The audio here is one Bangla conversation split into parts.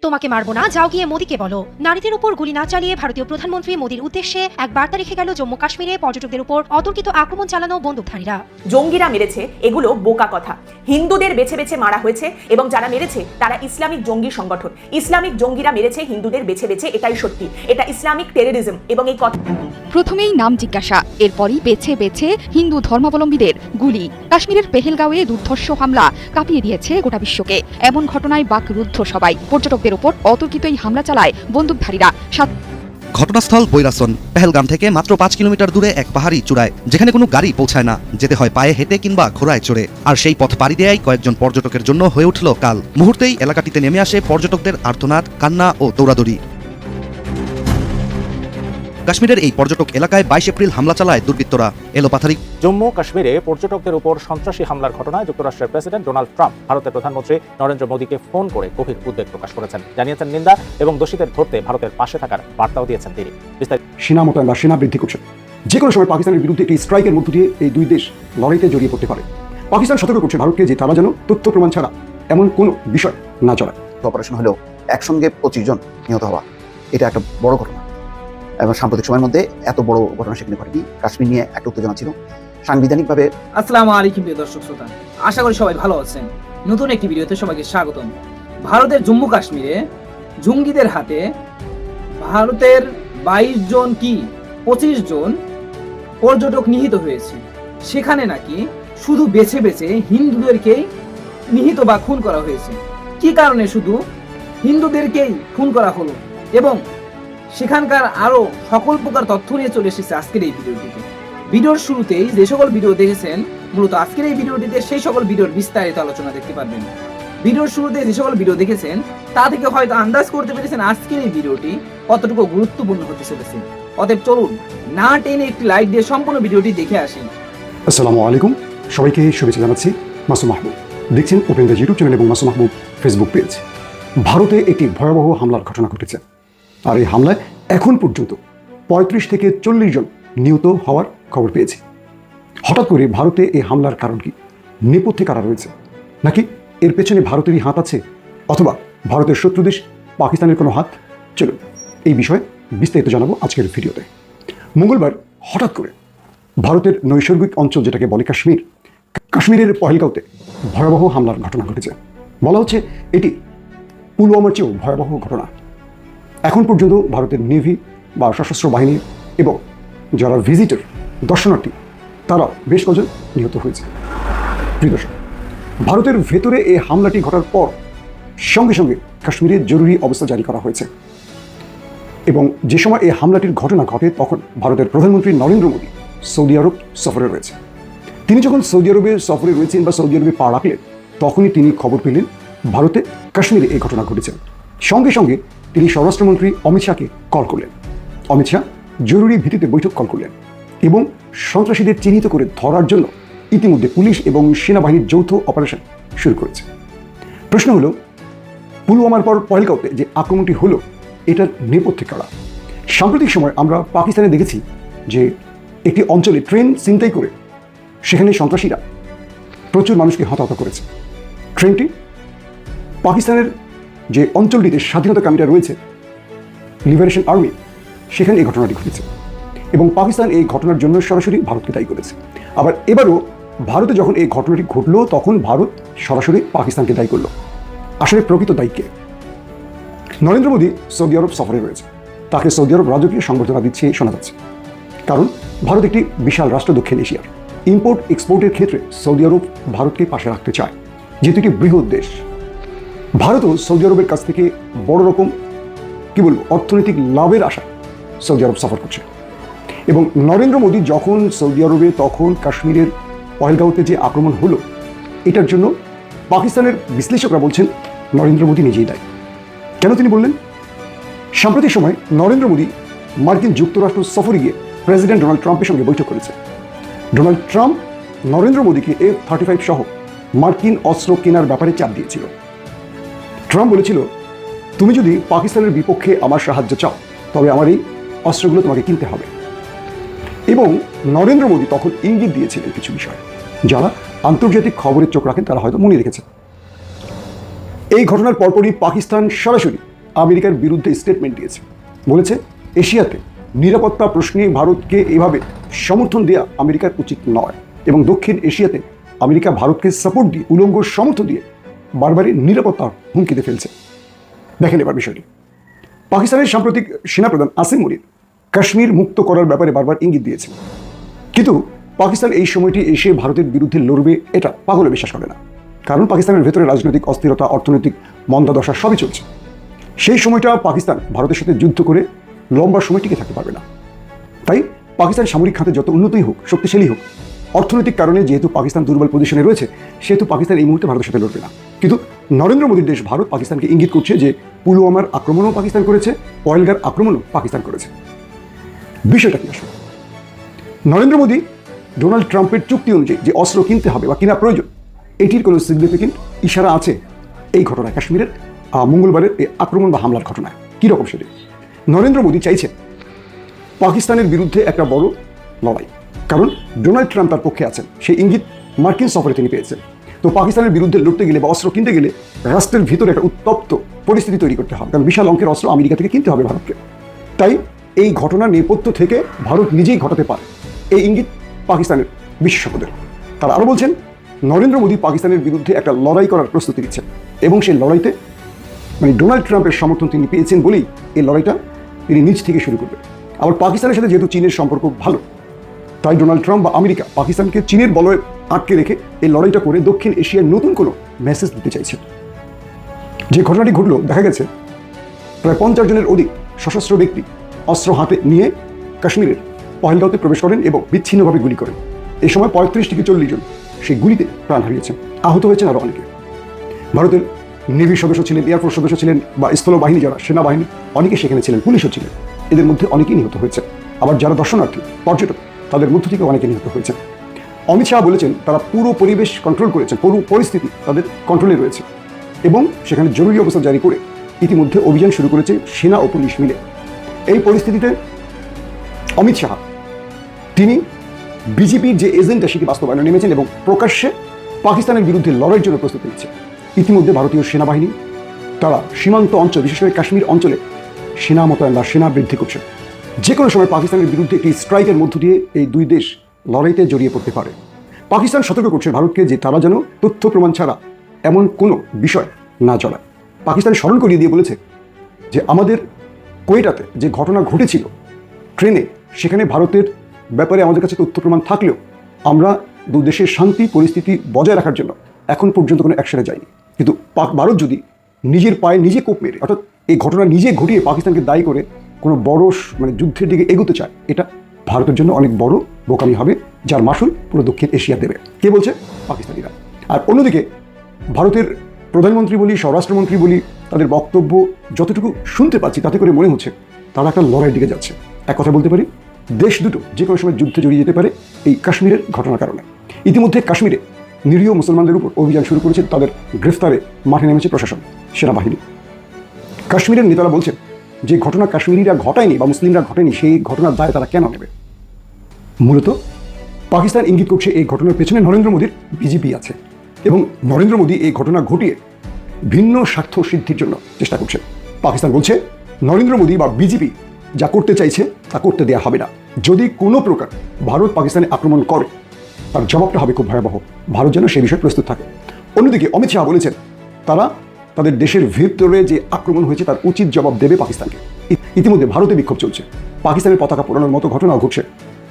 তোমাকে মারবো না যাও গিয়ে মোদীকে বলো। নারীদের উপর গুলি না চালিয়ে ভারতীয় প্রধানমন্ত্রী মোদীর উদ্দেশ্যে এক বার্তা রেখে গেল জম্মু কাশ্মীরে পর্যটকদের উপর অতর্কিত আক্রমণ চালানো বন্দুকধারীরা। জঙ্গিরা মেরেছে এগুলো বোকা কথা। হিন্দুদের বেছে বেছে মারা হয়েছে এবং যারা মেরেছে তারা ইসলামিক জঙ্গি সংগঠন। ইসলামিক জঙ্গিরা মেরেছে হিন্দুদের বেছে বেছে এটাই সত্যি। এটা ইসলামিক টেরোরিজম এবং এই কথা প্রথমেই নাম জিজ্ঞাসা এরপরই বেছে বেছে হিন্দু ধর্মাবলম্বীদের গুলি। কাশ্মীরের পেহেলগাঁওয়ে দুর্ধর্ষ হামলা কাঁপিয়ে দিয়েছে গোটা বিশ্বকে। এমন ঘটনায় বাকরুদ্ধ সবাই। পর্যটকদের ওপর অতর্কিত এই হামলা চালায় বন্দুকধারীরা। সাত ঘটনাস্থল বৈরাসন, পেহেলগাম থেকে মাত্র পাঁচ কিলোমিটার দূরে এক পাহাড়ি চূড়ায়, যেখানে কোনো গাড়ি পৌঁছায় না, যেতে হয় পায়ে হেঁটে কিংবা ঘোড়ায় চড়ে। আর সেই পথ পাড়ি দেয়াই কয়েকজন পর্যটকের জন্য হয়ে উঠল কাল। মুহূর্তেই এলাকাটিতে নেমে আসে পর্যটকদের আর্তনাদ, কান্না ও দৌড়াদৌড়ি। কাশ্মীরের এই পর্যটক এলাকায় বাইশ এপ্রিল হামলা চালায় দুর্বৃত্তরা। এলোপাথারি জম্মু কাশ্মীরে পর্যটকদের উপর সন্ত্রাসী হামলার ঘটনায় যুক্তরাষ্ট্রের প্রেসিডেন্ট ডোনাল্ড ট্রাম্প ভারতের প্রধানমন্ত্রী নরেন্দ্র মোদীকে ফোন করে গভীর উদ্বেগ প্রকাশ করেছেন। জানিয়েছেন নিন্দা এবং দোষীদের ধরতে ভারতের পাশে থাকার বার্তাও দিয়েছেন তিনি। বিস্তারিত সেনা মোতায়েন বা সেনা বৃদ্ধি করছে। যে কোনো সময় পাকিস্তানের বিরুদ্ধে একটি স্ট্রাইকের মধ্য দিয়ে এই দুই দেশ লড়াইতে জড়িয়ে পড়তে পারে। পাকিস্তান সতর্ক করছে ভারতকে যে তারা যেন তথ্য প্রমাণ ছাড়া এমন কোনো বিষয় না চড়ায় অপারেশন হলেও একসঙ্গে পঁচিশ জন নিহত হওয়া এটা একটা বড় ঘটনা। এবং সাম্প্রতিক সময়ের মধ্যে এত বড় ঘটনা সেখানে ঘটেনি। কাশ্মীর নিয়ে একটা উত্তেজনা ছিল। সাংবিধানিকভাবে আসসালামু আলাইকুম প্রিয় দর্শক শ্রোতা। আশা করি সবাই ভালো আছেন। নতুন একটি ভিডিওতে সবাইকে স্বাগতম। ভারতের জম্মু কাশ্মীরে জঙ্গিদের হাতে ভারতের বাইশ জন কি পঁচিশ জন পর্যটক নিহিত হয়েছে? সেখানে নাকি শুধু বেছে বেছে হিন্দুদেরকেই নিহিত বা খুন করা হয়েছে? কি কারণে শুধু হিন্দুদেরকেই খুন করা হলো? এবং সেখানকার আরও সকল প্রকার তথ্য নিয়ে চলে এসেছে আজকের এই ভিডিওটিতে। ভিডিওর শুরুতেই যে সকল ভিডিও দেখেছেন, মূলত আজকের এই ভিডিওটিতে সেই সকল ভিডিওর বিস্তারিত আলোচনা দেখতে পারবেন। ভিডিওর শুরুতে যে সকল ভিডিও দেখেছেন, তা থেকে হয়তো আন্দাজ করতে পেরেছেন আজকের এই ভিডিওটি কতটুকু গুরুত্বপূর্ণ হতে চলেছে। অতএব চলুন, না টেনে একটি লাইক দিয়ে সম্পূর্ণ ভিডিওটি দেখে আসেন আসসালামু আলাইকুম। সবাইকে শুভেচ্ছা জানাচ্ছি মাসুম মাহবুব। দেখছেন উপেন্দ্র ইউটিউব চ্যানেল এবং মাসুম মাহবুব ফেসবুক পেজ। ভারতে একটি ভয়াবহ হামলার ঘটনা ঘটেছে। আর এই হামলায় এখন পর্যন্ত পঁয়ত্রিশ থেকে চল্লিশ জন নিহত হওয়ার খবর পেয়েছি। হঠাৎ করে ভারতে এই হামলার কারণ কি? নেপথ্যে কারা রয়েছে? নাকি এর পেছনে ভারতেরই হাত আছে? অথবা ভারতের শত্রু দেশ পাকিস্তানের কোনো হাত? চলুন এই বিষয়ে বিস্তারিত জানাব আজকের ভিডিওতে। মঙ্গলবার হঠাৎ করে ভারতের নৈসর্গিক অঞ্চল যেটাকে বলে কাশ্মীর, কাশ্মীরের পহেলগাঁওতে ভয়াবহ হামলার ঘটনা ঘটেছে। বলা হচ্ছে এটি পুলওয়ামার চেয়েও ভয়াবহ ঘটনা। এখন পর্যন্ত ভারতের নেভি বা সশস্ত্র বাহিনী এবং যারা ভিজিটর দর্শনার্থী তারা বেশ কজন নিহত হয়েছে। প্রিয় ভারতের ভেতরে এই হামলাটি ঘটার পর সঙ্গে সঙ্গে কাশ্মীরে জরুরি অবস্থা জারি করা হয়েছে। এবং যে সময় এই হামলাটির ঘটনা ঘটে, তখন ভারতের প্রধানমন্ত্রী নরেন্দ্র মোদী সৌদি আরব সফরে রয়েছে। তিনি যখন সৌদি আরবে সফরে রয়েছেন বা সৌদি আরবে পা রাখলেন, তখনই তিনি খবর পেলেন ভারতে কাশ্মীরে এই ঘটনা ঘটেছে। সঙ্গে সঙ্গে তিনি স্বরাষ্ট্রমন্ত্রী অমিত শাহকে কল করলেন। অমিত শাহ জরুরি ভিত্তিতে বৈঠক কল করলেন এবং সন্ত্রাসীদের চিহ্নিত করে ধরার জন্য ইতিমধ্যে পুলিশ এবং সেনাবাহিনীর যৌথ অপারেশন শুরু করেছে। প্রশ্ন হলো, পুলওয়ামার পর পহেলগাঁওতে যে আক্রমণটি হলো, এটার নেপথ্যে কারা? সাম্প্রতিক সময় আমরা পাকিস্তানে দেখেছি যে একটি অঞ্চলে ট্রেন ছিনতাই করে সেখানে সন্ত্রাসীরা প্রচুর মানুষকে হতাহত করেছে। ট্রেনটি পাকিস্তানের যে অঞ্চলটিতে স্বাধীনতা স্বাধীনতাকামীরা রয়েছে, লিবারেশন আর্মি, সেখানে এই ঘটনাটি ঘটেছে এবং পাকিস্তান এই ঘটনার জন্য সরাসরি ভারতকে দায়ী করেছে। আবার এবারও ভারতে যখন এই ঘটনাটি ঘটলো, তখন ভারত সরাসরি পাকিস্তানকে দায়ী করল। আসলে প্রকৃত দায়ীকে নরেন্দ্র মোদী সৌদি আরব সফরে রয়েছে। তাকে সৌদি আরব রাজকীয় সংবর্ধনা দিচ্ছে শোনা যাচ্ছে। কারণ ভারত একটি বিশাল রাষ্ট্র দক্ষিণ এশিয়ার। ইম্পোর্ট এক্সপোর্টের ক্ষেত্রে সৌদি আরব ভারতকে পাশে রাখতে চায়, যেহেতু একটি বৃহৎ দেশ। ভারতও সৌদি আরবের কাছ থেকে বড় রকম, কি বলব, অর্থনৈতিক লাভের আশা সৌদি আরব সফর করছে। এবং নরেন্দ্র মোদী যখন সৌদি আরবে, তখন কাশ্মীরের পহেলগাঁওতে যে আক্রমণ হলো, এটার জন্য পাকিস্তানের বিশ্লেষকরা বলছেন, নরেন্দ্র মোদী নিজেই দায়ী। কেন তিনি বললেন? সাম্প্রতিক সময় নরেন্দ্র মোদী মার্কিন যুক্তরাষ্ট্র সফরে গিয়ে প্রেসিডেন্ট ডোনাল্ড ট্রাম্পের সঙ্গে বৈঠক করেছে। ডোনাল্ড ট্রাম্প নরেন্দ্র মোদীকে এফ থার্টি ফাইভ সহ মার্কিন অস্ত্র কেনার ব্যাপারে চাপ দিয়েছিল। ট্রাম্প বলেছিল, তুমি যদি পাকিস্তানের বিপক্ষে আমার সাহায্য চাও, তবে আমার এই অস্ত্রগুলো তোমাকে কিনতে হবে। এবং নরেন্দ্র মোদী তখন ইঙ্গিত দিয়েছিলেন কিছু বিষয় যারা আন্তর্জাতিক খবরের চোখ রাখেন, তারা হয়তো মনে রেখেছেন। এই ঘটনার পরপরই পাকিস্তান সরাসরি আমেরিকার বিরুদ্ধে স্টেটমেন্ট দিয়েছে। বলেছে, এশিয়াতে নিরাপত্তা প্রশ্নে ভারতকে এভাবে সমর্থন দেওয়া আমেরিকার উচিত নয় এবং দক্ষিণ এশিয়াতে আমেরিকা ভারতকে সাপোর্ট দিয়ে, উলঙ্গ সমর্থন দিয়ে বারবারই নিরাপত্তার হুমকিতে ফেলছে। দেখেন এবার বিষয়টি। পাকিস্তানের সাম্প্রতিক সেনাপ্রধান আসিম মুনির কাশ্মীর মুক্ত করার ব্যাপারে বারবার ইঙ্গিত দিয়েছে কিন্তু পাকিস্তান এই সময়টি এসে ভারতের বিরুদ্ধে লড়বে, এটা পাগলে বিশ্বাস করে না। কারণ পাকিস্তানের ভেতরে রাজনৈতিক অস্থিরতা, অর্থনৈতিক মন্দাদশা সবই চলছে। সেই সময়টা পাকিস্তান ভারতের সাথে যুদ্ধ করে লম্বা সময় টিকে থাকতে পারবে না। তাই পাকিস্তান সামরিক খাতে যত উন্নতই হোক, শক্তিশালী হোক অর্থনৈতিক কারণে যেহেতু পাকিস্তান দুর্বল পজিশনে রয়েছে, সেহেতু পাকিস্তান এই মুহূর্তে ভারতের সাথে লড়বে না। কিন্তু নরেন্দ্র মোদীর দেশ ভারত পাকিস্তানকে ইঙ্গিত করছে যে পুলওয়ামার আক্রমণও পাকিস্তান করেছে, পয়েলগার আক্রমণও পাকিস্তান করেছে। বিষয়টা কি আসলে? নরেন্দ্র মোদী ডোনাল্ড ট্রাম্পের চুক্তি অনুযায়ী যে অস্ত্র কিনতে হবে বা কিনা প্রয়োজন, এটির কোনো সিগনিফিকেন্ট ইশারা আছে এই ঘটনায় কাশ্মীরের মঙ্গলবারের এই আক্রমণ বা হামলার ঘটনায়? কীরকম সেটি? নরেন্দ্র মোদী চাইছেন পাকিস্তানের বিরুদ্ধে একটা বড় লড়াই। কারণ ডোনাল্ড ট্রাম্প তার পক্ষে আছেন। সেই ইঙ্গিত মার্কিন সফরে তিনি পেয়েছেন। তো পাকিস্তানের বিরুদ্ধে লড়তে গেলে বা অস্ত্র কিনতে গেলে রাষ্ট্রের ভিতরে একটা উত্তপ্ত পরিস্থিতি তৈরি করতে হবে। কারণ বিশাল অঙ্কের অস্ত্র আমেরিকা থেকে কিনতে হবে ভারতকে। তাই এই ঘটনার নেপথ্য থেকে ভারত নিজেই ঘটাতে পারে। এই ইঙ্গিত পাকিস্তানের বিশেষজ্ঞদের। তারা আরও বলছেন, নরেন্দ্র মোদী পাকিস্তানের বিরুদ্ধে একটা লড়াই করার প্রস্তুতি নিচ্ছেন এবং সেই লড়াইতে মানে ডোনাল্ড ট্রাম্পের সমর্থন তিনি পেয়েছেন বলেই এই লড়াইটা তিনি নিজ থেকে শুরু করবেন। আবার পাকিস্তানের সাথে যেহেতু চীনের সম্পর্ক ভালো তাই ডোনাল্ড ট্রাম্প বা আমেরিকা পাকিস্তানকে চীনের বলয়ে আটকে রেখে এই লড়াইটা করে দক্ষিণ এশিয়ার নতুন কোনো মেসেজ দিতে চাইছে যে ঘটনাটি ঘটল, দেখা গেছে, প্রায় পঞ্চাশ জনের অধিক সশস্ত্র ব্যক্তি অস্ত্র হাতে নিয়ে কাশ্মীরের পহেলগাঁওতে প্রবেশ করেন এবং বিচ্ছিন্নভাবে গুলি করেন। এই সময় পঁয়ত্রিশ থেকে চল্লিশ জন সেই গুলিতে প্রাণ হারিয়েছেন। আহত হয়েছেন আরও অনেকে। ভারতের নেভির সদস্য ছিলেন এয়ারফোর্স সদস্য ছিলেন বা স্থল বাহিনী যারা, সেনাবাহিনী, অনেকে সেখানে ছিলেন, পুলিশও ছিলেন। এদের মধ্যে অনেকেই নিহত হয়েছে আবার যারা দর্শনার্থী, পর্যটক তাদের মধ্য থেকে অনেকে নিহত হয়েছে অমিত শাহ বলেছেন, তারা পুরো পরিবেশ কন্ট্রোল করেছেন, পুরো পরিস্থিতি তাদের কন্ট্রোলে রয়েছে। এবং সেখানে জরুরি অবস্থা জারি করে ইতিমধ্যে অভিযান শুরু করেছে সেনা ও পুলিশ মিলে। এই পরিস্থিতিতে অমিত শাহ, তিনি বিজেপির যে এজেন্ডা সেটি বাস্তবায়নে নেমেছেন এবং প্রকাশ্যে পাকিস্তানের বিরুদ্ধে লড়াইয়ের জন্য প্রস্তুতি নিচ্ছে। ইতিমধ্যে ভারতীয় সেনাবাহিনী, তারা সীমান্ত অঞ্চল, বিশেষ করে কাশ্মীর অঞ্চলে সেনা মোতায়েন বা সেনা বৃদ্ধি করছে। যে কোনো সময় পাকিস্তানের বিরুদ্ধে একটি স্ট্রাইকের মধ্য দিয়ে এই দুই দেশ লড়াইতে জড়িয়ে পড়তে পারে। পাকিস্তান সতর্ক করছে ভারতকে যে তারা যেন তথ্য প্রমাণ ছাড়া এমন কোনো বিষয় না জড়ায় পাকিস্তান স্মরণ করিয়ে দিয়ে বলেছে যে আমাদের কোয়েটাতে যে ঘটনা ঘটেছিল, ট্রেনে সেখানে ভারতের ব্যাপারে আমাদের কাছে তথ্য প্রমাণ থাকলেও আমরা দু দেশের শান্তি, পরিস্থিতি বজায় রাখার জন্য এখন পর্যন্ত কোনো অ্যাকশনে যায়নি কিন্তু পাক ভারত যদি নিজের পায়ে নিজে কোপ মেরে, অর্থাৎ এই ঘটনা নিজে ঘটিয়ে পাকিস্তানকে দায়ী করে কোনো বড় মানে যুদ্ধের দিকে এগোতে চায়। এটা ভারতের জন্য অনেক বড় বোকামি হবে, যার মাসুল পুরো দক্ষিণ এশিয়া দেবে। কে বলছে? পাকিস্তানিরা। আর অন্যদিকে ভারতের প্রধানমন্ত্রী বলি, স্বরাষ্ট্রমন্ত্রী বলি, তাদের বক্তব্য যতটুকু শুনতে পাচ্ছি তাতে করে মনে হচ্ছে তারা একটা লড়াইয়ের দিকে যাচ্ছে। এক কথা বলতে পারি, দেশ দুটো যে কোনো সময় যুদ্ধে জড়িয়ে যেতে পারে এই কাশ্মীরের ঘটনার কারণে। ইতিমধ্যে কাশ্মীরে নিরীহ মুসলমানদের উপর অভিযান শুরু করেছে তাদের গ্রেফতারে মাঠে নেমেছে প্রশাসন, সেনাবাহিনী। কাশ্মীরের নেতারা বলছেন যে ঘটনা কাশ্মীরিরা ঘটায়নি বা মুসলিমরা ঘটেনি, সেই ঘটনার দায় তারা কেন নেবে? মূলত পাকিস্তান ইঙ্গিত করছে এই ঘটনার পেছনে নরেন্দ্র মোদীর বিজেপি আছে এবং নরেন্দ্র মোদী এই ঘটনা ঘটিয়ে ভিন্ন স্বার্থ সিদ্ধির জন্য চেষ্টা করছে পাকিস্তান বলছে, নরেন্দ্র মোদী বা বিজেপি যা করতে চাইছে তা করতে দেওয়া হবে না। যদি কোনো প্রকার ভারত পাকিস্তানে আক্রমণ করে, তার জবাবটা হবে খুব ভয়াবহ। ভারত যেন সে বিষয়ে প্রস্তুত থাকে। অন্যদিকে অমিত শাহ বলেছেন, তারা তাদের দেশের ভিতরে যে আক্রমণ হয়েছে তার উচিত জবাব দেবে পাকিস্তানকে। ইতিমধ্যে ভারতে বিক্ষোভ চলছে। পাকিস্তানের পতাকা পোড়ানোর মতো ঘটনাও ঘটছে।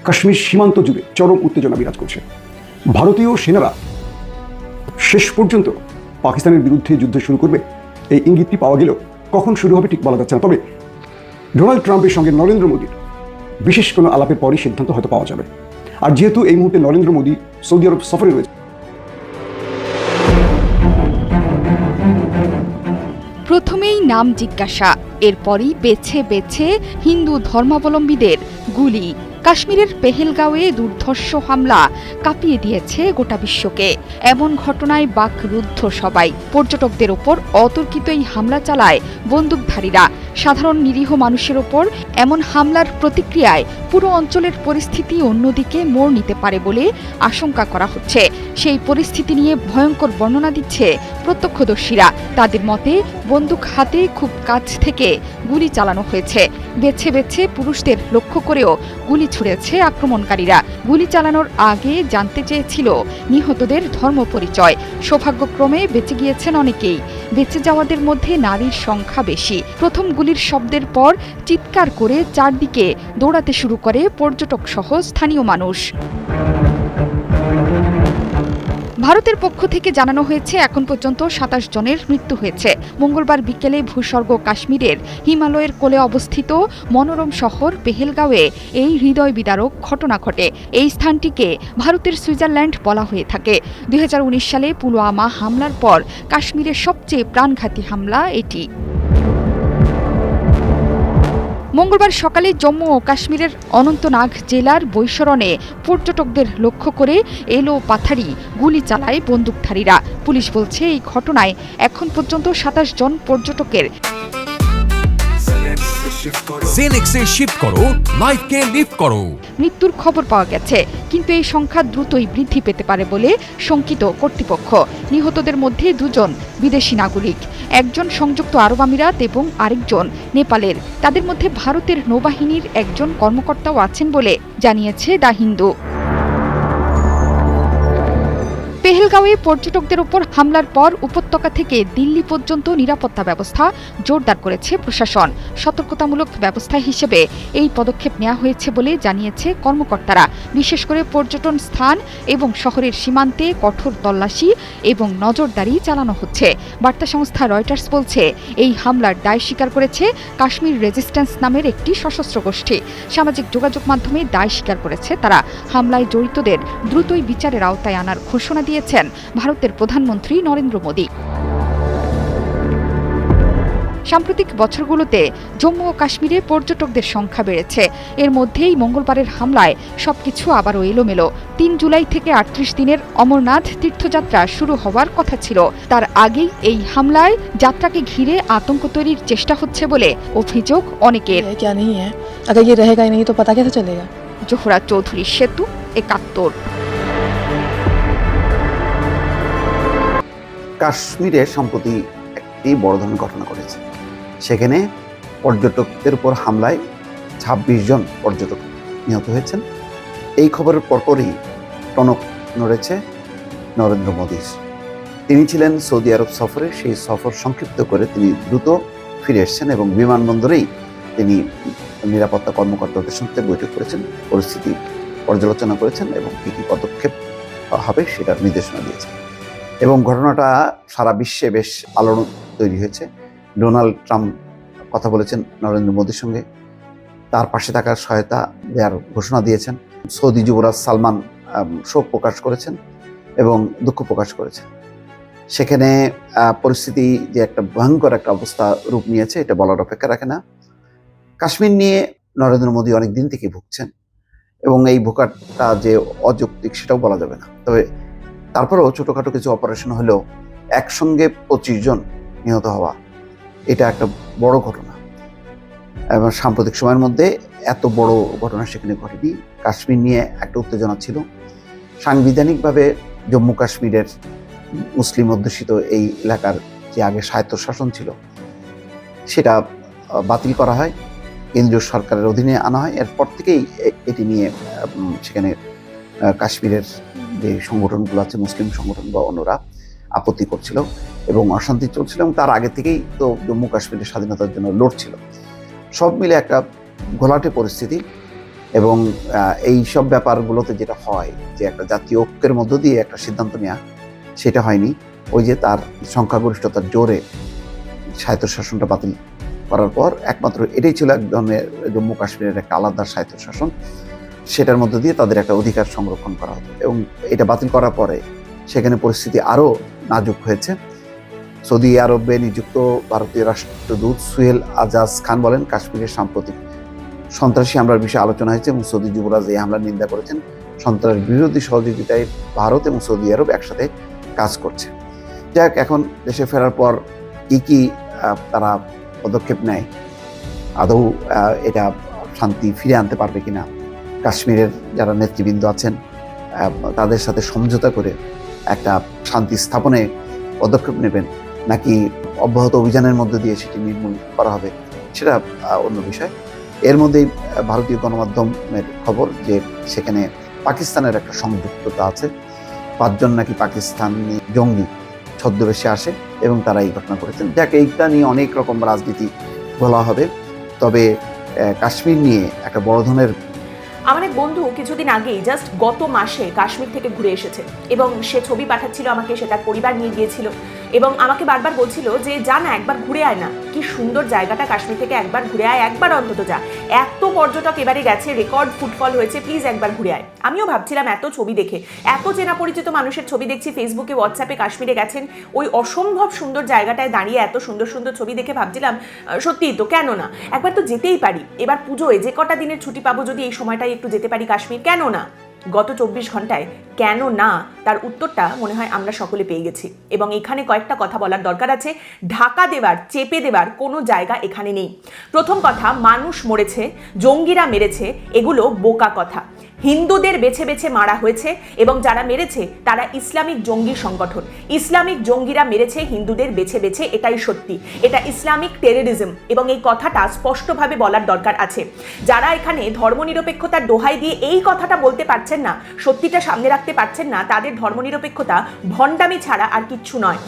কাশ্মীর সীমান্ত জুড়ে চরম উত্তেজনা বিরাজ করছে। ভারতীয় সেনারা শেষ পর্যন্ত পাকিস্তানের বিরুদ্ধে যুদ্ধ শুরু করবে। এই ইঙ্গিতটি পাওয়া গেলেও কখন শুরু হবে ঠিক বলা যাচ্ছে না। তবে ডোনাল্ড ট্রাম্পের সঙ্গে নরেন্দ্র মোদীর বিশেষ কোনো আলাপের পরই সিদ্ধান্ত হয়তো পাওয়া যাবে। আর যেহেতু এই মুহূর্তে নরেন্দ্র মোদী সৌদি আরব সফরে রয়েছে নাম জিজ্ঞাসা। এরপরই বেছে বেছে হিন্দু ধর্মাবলম্বীদের গুলি। কাশ্মীরের পেহেলগাঁওয়ে দুর্ধর্ষ হামলা কাঁপিয়ে দিয়েছে গোটা বিশ্বকে। এমন ঘটনায় বাকরুদ্ধ সবাই। পর্যটকদের ওপর অতর্কিত এই হামলা চালায় বন্দুকধারীরা। সাধারণ নিরীহ মানুষের ওপর এমন হামলার প্রতিক্রিয়ায় পুরো অঞ্চলের পরিস্থিতি অন্যদিকে মোড় নিতে পারে বলে আশঙ্কা করা হচ্ছে। সেই পরিস্থিতি নিয়ে ভয়ঙ্কর বর্ণনা দিচ্ছে প্রত্যক্ষদর্শীরা। তাদের মতে, বন্দুক হাতে খুব কাছ থেকে গুলি চালানো হয়েছে। বেছে বেছে পুরুষদের লক্ষ্য করেও গুলি ছুড়েছে আক্রমণকারীরা। গুলি চালানোর আগে জানতে চেয়েছিল নিহতদের ধর্ম পরিচয় সৌভাগ্যক্রমে বেঁচে গিয়েছেন অনেকেই। বেঁচে যাওয়াদের মধ্যে নারীর সংখ্যা বেশি। প্রথম গুলির শব্দের পর চিৎকার করে চারদিকে দৌড়াতে শুরু করে পর্যটক সহ স্থানীয় মানুষ। ভারতের পক্ষ থেকে জানানো হয়েছে, এখন পর্যন্ত সাতাশ জনের মৃত্যু হয়েছে। মঙ্গলবার বিকেলে ভূস্বর্গ কাশ্মীরের হিমালয়ের কোলে অবস্থিত মনোরম শহর পেহেলগাঁওয়ে এই হৃদয় বিদারক ঘটনা ঘটে। এই স্থানটিকে ভারতের সুইজারল্যান্ড বলা হয়ে থাকে। দুই হাজার উনিশ সালে পুলওয়ামা হামলার পর কাশ্মীরের সবচেয়ে প্রাণঘাতী হামলা এটি। মঙ্গলবার সকালে জম্মু ও কাশ্মীরের অনন্তনাগ জেলার বৈশরণে পর্যটকদের লক্ষ্য করে এলো পাথারি, গুলি চালায় বন্দুকধারীরা। পুলিশ বলছে, এই ঘটনায় এখন পর্যন্ত সাতাশ জন পর্যটকের জেনেক্সে শিফট করো লাইফকে লিফট করো। মৃত্যুর খবর পাওয়া গেছে কিন্তু এই সংখ্যা দ্রুতই বৃদ্ধি পেতে পারে বলে শঙ্কিত কর্তৃপক্ষ। নিহতদের মধ্যে দুজন বিদেশি নাগরিক একজন সংযুক্ত আরব আমিরাত এবং আরেকজন নেপালের। তাদের মধ্যে ভারতের নৌবাহিনীর একজন কর্মকর্তাও আছেন বলে জানিয়েছে দা হিন্দু। পেহেলগাঁওয়ে পর্যটকদের উপর হামলার পর উপত্যকা থেকে দিল্লি পর্যন্ত নিরাপত্তা ব্যবস্থা জোরদার করেছে প্রশাসন। সতর্কতামূলক ব্যবস্থা হিসেবে এই পদক্ষেপ নেওয়া হয়েছে বলে জানিয়েছে কর্মকর্তারা। বিশেষ করে পর্যটন স্থান এবং শহরের সীমান্তে কঠোর তল্লাশি এবং নজরদারি চালানো হচ্ছে। বার্তা সংস্থা রয়টার্স বলছে, এই হামলার দায় স্বীকার করেছে কাশ্মীর রেজিস্ট্যান্স নামের একটি সশস্ত্র গোষ্ঠী। সামাজিক যোগাযোগ মাধ্যমে দায় স্বীকার করেছে তারা। হামলায় জড়িতদের দ্রুতই বিচারের আওতায় আনার ঘোষণা দিয়েছেন ভারতের প্রধানমন্ত্রী নরেন্দ্র মোদী। সাম্প্রতিক বছরগুলোতে জম্মু ও কাশ্মীরে পর্যটকদের সংখ্যা বেড়েছে। এর মধ্যেই মঙ্গলবারের হামলায় সবকিছু আবারও এলোমেলো। তিন জুলাই থেকে আটত্রিশ দিনের অমরনাথ তীর্থযাত্রা শুরু হওয়ার কথা ছিল। তার আগেই এই হামলায় যাত্রাকে ঘিরে আতঙ্ক তৈরির চেষ্টা হচ্ছে বলে অভিযোগ অনেকের। জোহরা চৌধুরী সেতু একাত্তর। কাশ্মীরে সম্প্রতি একটি বড় ধরনের ঘটনা ঘটেছে। সেখানে পর্যটকদের উপর হামলায় ছাব্বিশ জন পর্যটক নিহত হয়েছেন। এই খবরের পরপরই টনক নড়েছে নরেন্দ্র মোদীর। তিনি ছিলেন সৌদি আরব সফরে, সেই সফর সংক্ষিপ্ত করে তিনি দ্রুত ফিরে এসেছেন এবং বিমানবন্দরেই তিনি নিরাপত্তা কর্মকর্তাদের সঙ্গে বৈঠক করেছেন, পরিস্থিতি পর্যালোচনা করেছেন এবং কী কী পদক্ষেপ হবে সেটার নির্দেশনা দিয়েছেন। এবং ঘটনাটা সারা বিশ্বে বেশ আলোড়ন তৈরি হয়েছে। ডোনাল্ড ট্রাম্প কথা বলেছেন নরেন্দ্র মোদীর সঙ্গে। তার পাশে থাকার সহায়তা দেওয়ার ঘোষণা দিয়েছেন। সৌদি যুবরাজ সালমান শোক প্রকাশ করেছেন এবং দুঃখ প্রকাশ করেছেন। সেখানে পরিস্থিতি যে একটা ভয়ঙ্কর একটা অবস্থা রূপ নিয়েছে, এটা বলার অপেক্ষা রাখে না। কাশ্মীর নিয়ে নরেন্দ্র মোদী অনেক দিন থেকে ভুগছেন এবং এই ভোকাটা যে অযৌক্তিক, সেটাও বলা যাবে না। তবে তারপরেও ছোটোখাটো কিছু অপারেশন হলেও একসঙ্গে পঁচিশ জন নিহত হওয়া, এটা একটা বড় ঘটনা। এবং সাম্প্রতিক সময়ের মধ্যে এত বড় ঘটনা সেখানে ঘটেনি। কাশ্মীর নিয়ে একটা উত্তেজনা ছিল। সাংবিধানিকভাবে জম্মু কাশ্মীরের মুসলিম অধ্যুষিত এই এলাকার যে আগে স্বায়ত্তশাসন ছিল, সেটা বাতিল করা হয়। কেন্দ্রীয় সরকারের অধীনে আনা হয়। এরপর থেকেই এটি নিয়ে সেখানে কাশ্মীরের যে সংগঠনগুলো আছে, মুসলিম সংগঠন বা অন্যরা আপত্তি করছিল এবং অশান্তি চলছিল এবং তার আগে থেকেই তো জম্মু কাশ্মীরের স্বাধীনতার জন্য লড়ছিল। সব মিলে একটা ঘোলাটে পরিস্থিতি এবং এই সব ব্যাপারগুলোতে যেটা হয় যে একটা জাতীয় ঐক্যের মধ্য দিয়ে একটা সিদ্ধান্ত নেওয়া সেটা হয়নি। ওই যে তার সংখ্যাগরিষ্ঠতার জোরে স্বায়ত্তশাসনটা বাতিল করার পর একমাত্র এটাই ছিল এক ধরনের জম্মু কাশ্মীরের একটা আলাদা স্বায়ত্তশাসন। সেটার মধ্য দিয়ে তাদের একটা অধিকার সংরক্ষণ করা হতো। এবং এটা বাতিল করার পরে সেখানে পরিস্থিতি আরও নাজুক হয়েছে। সৌদি আরবে নিযুক্ত ভারতীয় রাষ্ট্রদূত সুহেল আজাজ খান বলেন, কাশ্মীরের সাম্প্রতিক সন্ত্রাসী হামলার বিষয়ে আলোচনা হয়েছে এবং সৌদি যুবরাজ এই হামলার নিন্দা করেছেন। সন্ত্রাস বিরোধী সহযোগিতায় ভারত এবং সৌদি আরব একসাথে কাজ করছে। যাক এখন দেশে ফেরার পর কি কি তারা পদক্ষেপ নেয়, আদৌ এটা শান্তি ফিরে আনতে পারবে কিনা কাশ্মীরের যারা নেতৃবৃন্দ আছেন তাদের সাথে সমঝোতা করে একটা শান্তি স্থাপনে পদক্ষেপ নেবেন নাকি অব্যাহত অভিযানের মধ্য দিয়ে সেটি নির্মূল করা হবে, সেটা অন্য বিষয়। এর মধ্যেই ভারতীয় গণমাধ্যমের খবর যে সেখানে পাকিস্তানের একটা সংযুক্ততা আছে। পাঁচজন নাকি পাকিস্তানি জঙ্গি ছদ্মবেশে আসে এবং তারা এই ঘটনা করেছেন যাকে, এইটা নিয়ে অনেক রকম রাজনীতি বলা হবে। তবে কাশ্মীর নিয়ে একটা বড় ধরনের আমার এক বন্ধু কিছুদিন আগেই জাস্ট গত মাসে কাশ্মীর থেকে ঘুরে এসেছে এবং সে ছবি পাঠাচ্ছিল আমাকে, সে তার পরিবার নিয়ে গিয়েছিল এবং আমাকে বারবার বলছিল যে, যা না, একবার ঘুরে আয় না। কি সুন্দর জায়গাটা কাশ্মীর থেকে একবার ঘুরে আয়, একবার অন্তত যা। এত পর্যটক এবারে গেছে, রেকর্ড ফুটফল হয়েছে প্লিজ একবার ঘুরে আয়। আমিও ভাবছিলাম এত ছবি দেখে, এত চেনা পরিচিত মানুষের ছবি দেখছি ফেসবুকে হোয়াটসঅ্যাপে কাশ্মীরে গেছেন, ওই অসম্ভব সুন্দর জায়গাটায় দাঁড়িয়ে এত সুন্দর সুন্দর ছবি দেখে ভাবছিলাম সত্যিই তো, কেন না? একবার তো যেতেই পারি। এবার পুজোয় যে কটা দিনের ছুটি পাবো যদি এই সময়টায় একটু যেতে পারি কাশ্মীর? কেন না? গত চব্বিশ ঘন্টায় কেন না? তার উত্তরটা মনে হয় আমরা সকলে পেয়ে গেছি। এবং এখানে কয়েকটা কথা বলার দরকার আছে। ঢাকা দেবার চেপে দেবার কোনো জায়গা এখানে নেই। প্রথম কথা, মানুষ মরেছে, জঙ্গিরা মেরেছে, এগুলো বোকা কথা। হিন্দুদের বেছে বেছে মারা হয়েছে এবং যারা মেরেছে, তারা ইসলামিক জঙ্গি সংগঠন। ইসলামিক জঙ্গিরা মেরেছে হিন্দুদের বেছে বেছে, এটাই সত্যি। এটা ইসলামিক টেররিজম এবং এই কথাটা স্পষ্টভাবে বলার দরকার আছে। যারা এখানে ধর্মনিরপেক্ষতার দোহাই দিয়ে এই কথাটা বলতে পারছেন না, সত্যিটা সামনে রাখতে পারছেন না, তাদের ধর্মনিরপেক্ষতা ভণ্ডামি ছাড়া আর কিচ্ছু নয়।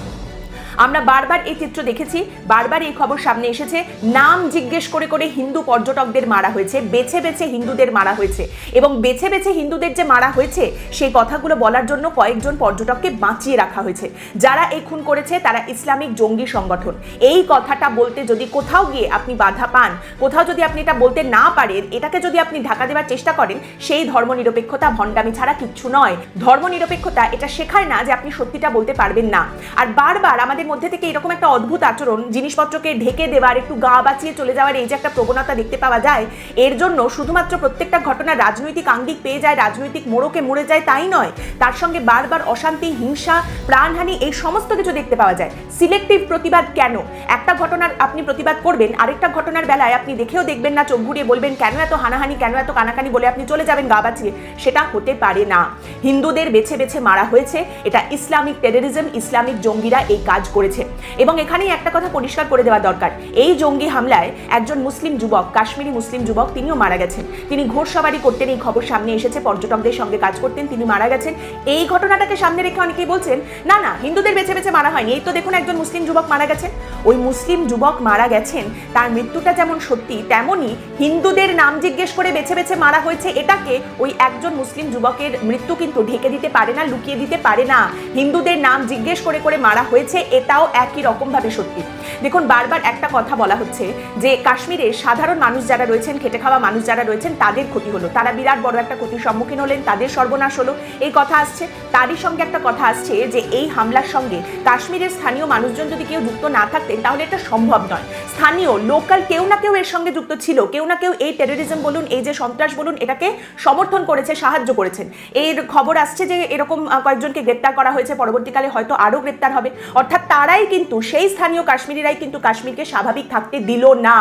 আমরা বারবার এই চিত্র দেখেছি, বারবার এই খবর সামনে এসেছে। নাম জিজ্ঞেস করে করে হিন্দু পর্যটকদের মারা হয়েছে, বেছে বেছে হিন্দুদের মারা হয়েছে। এবং বেছে বেছে হিন্দুদের যে মারা হয়েছে, সেই কথাগুলো বলার জন্য কয়েকজন পর্যটককে বাঁচিয়ে রাখা হয়েছে। যারা এই খুন করেছে, তারা ইসলামিক জঙ্গি সংগঠন। এই কথাটা বলতে যদি কোথাও গিয়ে আপনি বাধা পান, কোথাও যদি আপনি এটা বলতে না পারেন, এটাকে যদি আপনি ঢাকা দেওয়ার চেষ্টা করেন, সেই ধর্মনিরপেক্ষতা ভণ্ডামি ছাড়া কিচ্ছু নয়। ধর্মনিরপেক্ষতা এটা শেখায় না যে আপনি সত্যিটা বলতে পারবেন না। আর বারবার আমাদের মধ্যে থেকে এরকম একটা অদ্ভুত আচরণ, জিনিসপত্রকে ঢেকে দেওয়ার, একটু গা বাঁচিয়ে চলে যাওয়ার এই যে একটা প্রবণতা দেখতে পাওয়া যায়, এর জন্য শুধুমাত্র প্রত্যেকটা ঘটনা রাজনৈতিক আঙ্গিক পেয়ে যায়, রাজনৈতিক মোড়কে মরে যায়, তাই নয়। তার সঙ্গে বারবার অশান্তি, হিংসা, প্রাণহানি, এই সমস্ত কিছু দেখতে পাওয়া যায়। সিলেক্টিভ প্রতিবাদ কেন? একটা ঘটনার আপনি প্রতিবাদ করবেন, আরেকটা ঘটনার বেলায় আপনি দেখেও দেখবেন না, চোখ ঘুরিয়ে বলবেন, কেন এত হানাহানি, কেন এত কানাকানি? বলে আপনি চলে যাবেন গা বাঁচিয়ে। সেটা হতে পারে না। হিন্দুদের বেছে বেছে মারা হয়েছে। এটা ইসলামিক টেররিজম, ইসলামিক জঙ্গিরা এই কাজ করেছে। এবং এখানেই একটা কথা পরিষ্কার করে দেওয়া দরকার। এই জঙ্গি হামলায় একজন মুসলিম যুবক, কাশ্মীরি মুসলিম যুবক, তিনিও মারা গেছেন। তিনি ঘোড়সওয়ারি করতেন, এই খবর সামনে এসেছে, পর্যটকদের সঙ্গে কাজ করতেন, তিনি মারা গেছেন। এই ঘটনাটাকে সামনে রেখে অনেকেই বলছেন, না না, হিন্দুদের বেছে বেছে মারা হয়নি। এই তো দেখুন একজন মুসলিম যুবক মারা গেছেন। ওই মুসলিম যুবক মারা গেছেন, তার মৃত্যুটা যেমন সত্যি, তেমনই হিন্দুদের নাম জিজ্ঞেস করে বেছে বেছে মারা হয়েছে, এটাকে ওই একজন মুসলিম যুবকের মৃত্যু কিন্তু ঢেকে দিতে পারে না, লুকিয়ে দিতে পারে না। হিন্দুদের নাম জিজ্ঞেস করে করে মারা হয়েছে এটাও একই রকমভাবে সত্যি। দেখুন, বারবার একটা কথা বলা হচ্ছে যে কাশ্মীরে সাধারণ মানুষ যারা রয়েছেন, খেটে খাওয়া মানুষ যারা রয়েছেন, তাদের ক্ষতি হলো। তারা বিরাট বড় একটা ক্ষতির সম্মুখীন হলেন, তাদের সর্বনাশ হলো। এই কথা আসছে। তারই সঙ্গে একটা কথা আসছে যে এই হামলার সঙ্গে কাশ্মীরের স্থানীয় মানুষজন যদি কেউ যুক্ত না থাকতেন, তাহলে এটা সম্ভব নয়। স্থানীয়, লোকাল কেউ না কেউ এর সঙ্গে যুক্ত ছিল। কেউ না কেউ এই টেরোরিজম বলুন, এই যে সন্ত্রাস বলুন, এটাকে সমর্থন করেছে, সাহায্য করেছেন। এর খবর আসছে যে এরকম কয়েকজনকে গ্রেপ্তার করা হয়েছে। পরবর্তীকালে হয়তো আরও গ্রেপ্তার হবে। অর্থাৎ তারাই কিন্তু সেই স্থানীয় কাশ্মীরিরাই কিন্তু কাশ্মীরকে স্বাভাবিক থাকতে দিল না।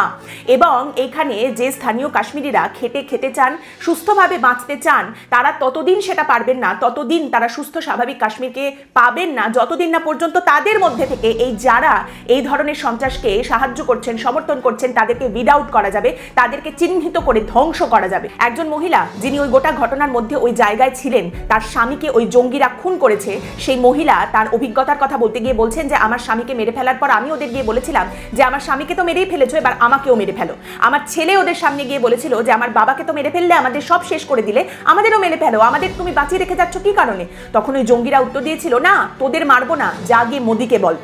এবং এখানে যে স্থানীয় কাশ্মীরিরা খেটে খেতে চান, সুস্থভাবে বাঁচতে চান, তারা ততদিন সেটা পারবেন না, ততদিন তারা সুস্থ স্বাভাবিক কাশ্মীরকে পাবেন না। যতদিন না পর্যন্ত তাদের মধ্যে থেকে এই যারা এই ধরনের সন্ত্রাসকে সাহায্য করছেন, সমর্থন করছেন, তাদেরকে উইড আউট করা যাবে, তাদেরকে চিহ্নিত করে ধ্বংস করা যাবে। একজন মহিলা যিনি ওই গোটা ঘটনার মধ্যে ওই জায়গায় ছিলেন, তার স্বামীকে ওই জঙ্গিরা খুন করেছে, সেই মহিলা তার অভিজ্ঞতার কথা বলতে গিয়ে বলছেন যে, আমার স্বামীকে মেরে ফেলার পর আমি ওদের গিয়ে বলেছিলাম যে আমার স্বামীকে তো মেরেই ফেলেছো, এবার আমাকেও মেরে ফেলো। আমার ছেলে ওদের সামনে গিয়ে বলেছিল যে আমার বাবাকে তো মেরে ফেললে আমাদের সব শেষ করে দিলে, আমাদেরও মেরে ফেলো, আমাদের তুমি বাঁচিয়ে রেখে যাচ্ছ কি কারণে? তখন ওই জঙ্গিরা উত্তর দিয়েছিল, না, তোদের মারবো না, যা গিয়ে মোদিকে বল।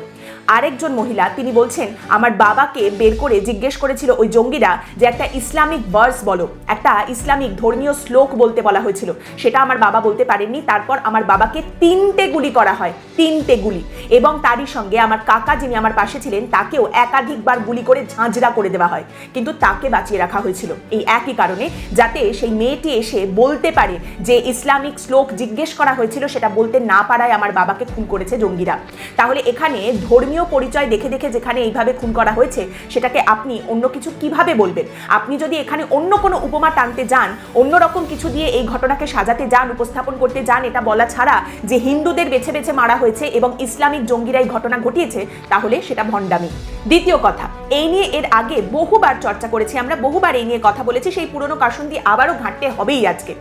আরেকজন মহিলা, তিনি বলছেন, আমার বাবাকে বের করে জিজ্ঞেস করেছিল ওই জঙ্গিরা যে একটা ইসলামিক ভার্স বলো, একটা ইসলামিক ধর্মীয় শ্লোক বলতে বলা হয়েছিল। সেটা আমার বাবা বলতে পারেননি। তারপর আমার বাবাকে তিনটে গুলি করা হয়, তিনটে গুলি। এবং তারই সঙ্গে আমার কাকা যিনি আমার পাশে ছিলেন, তাকেও একাধিকবার গুলি করে ঝাঁঝরা করে দেওয়া হয়। কিন্তু তাকে বাঁচিয়ে রাখা হয়েছিল। এই একই কারণে যাতে সেই মেয়েটি এসে বলতে পারে যে ইসলামিক শ্লোক জিজ্ঞেস করা হয়েছিল, সেটা বলতে না পারায় আমার বাবাকে খুন করেছে জঙ্গিরা। তাহলে এখানে ধর্মীয় পরিচয় দেখে দেখে যেখানে এইভাবে খুন করা হয়েছে, সেটাকে আপনি অন্য কিছু কীভাবে বলবেন? আপনি যদি এখানে অন্য কোনো উপমা টানতে যান অন্যরকম কিছু দিয়ে এই ঘটনাকে সাজাতে যান, উপস্থাপন করতে যান, এটা বলা ছাড়া যে হিন্দুদের বেছে বেছে মারা হয়েছে এবং ইসলামিক জঙ্গিরা এই ঘটনা ঘটিয়েছে, তাহলে সেটা ভণ্ডামি। দ্বিতীয় কথা, এই নিয়ে এর আগে বহুবার চর্চা করেছি আমরা, বহুবার এই নিয়ে কথা বলেছি, সেই পুরনো কাসন্দি আবারও ঘাঁটতে হবেই আজকে।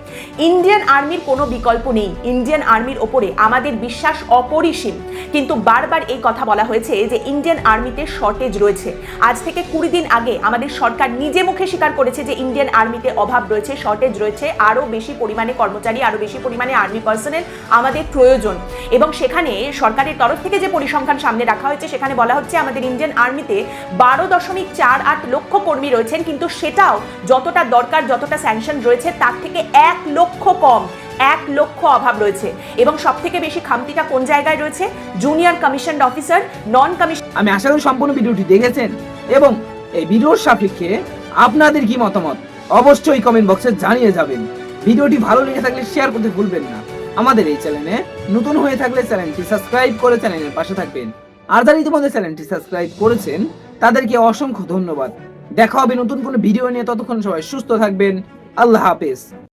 ইন্ডিয়ান আর্মির কোনো বিকল্প নেই। ইন্ডিয়ান আর্মির ওপরে আমাদের বিশ্বাস অপরিসীম। কিন্তু বারবার এই কথা বলা হয়েছে যে ইন্ডিয়ান আর্মিতে শর্টেজ রয়েছে। আজ থেকে কুড়ি দিন আগে আমাদের সরকার নিজে মুখে স্বীকার করেছে যে ইন্ডিয়ান আর্মিতে অভাব রয়েছে শর্টেজ রয়েছে, আরও বেশি পরিমাণে কর্মচারী, আরও বেশি পরিমাণে আর্মি পার্সোনেল আমাদের প্রয়োজন। এবং সেখানে সরকারের তরফ থেকে যে পরিসংখ্যান সামনে রাখা হয়েছে, সেখানে বলা হচ্ছে আমাদের ইন্ডিয়ান আর্মিতে বারো দশমিক চার আট লক্ষ কর্মী রয়েছেন, কিন্তু সেটাও যতটা দরকার, যতটা স্যাংশন রয়েছে, তার থেকে এক লক্ষ কম। এক লক্ষ অভাব রয়েছে। এবং সব থেকে বেশি খামতিটা কোন জায়গায় রয়েছে? Junior commission officer non commission আমি আশা করি সম্পূর্ণ ভিডিওটি দেখেছেন। এবং এই ভিডিওর সাপেক্ষে আপনাদের কি মতামত? অবশ্যই কমেন্ট বক্সে জানিয়ে যাবেন। ভিডিওটি ভালো লেগে থাকলে শেয়ার করতে ভুলবেন না। আমাদের এই চ্যানেলে নতুন হয়ে থাকলে চ্যানেলটি সাবস্ক্রাইব করে চ্যানেলের পাশে থাকবেন। আর যারা ইতিমধ্যে চ্যানেলটি সাবস্ক্রাইব করেছেন, তাদেরকে অসংখ্য ধন্যবাদ। দেখা হবে নতুন কোনো ভিডিও নিয়ে। ততক্ষণ সবাই সুস্থ থাকবেন। আল্লাহ হাফেজ।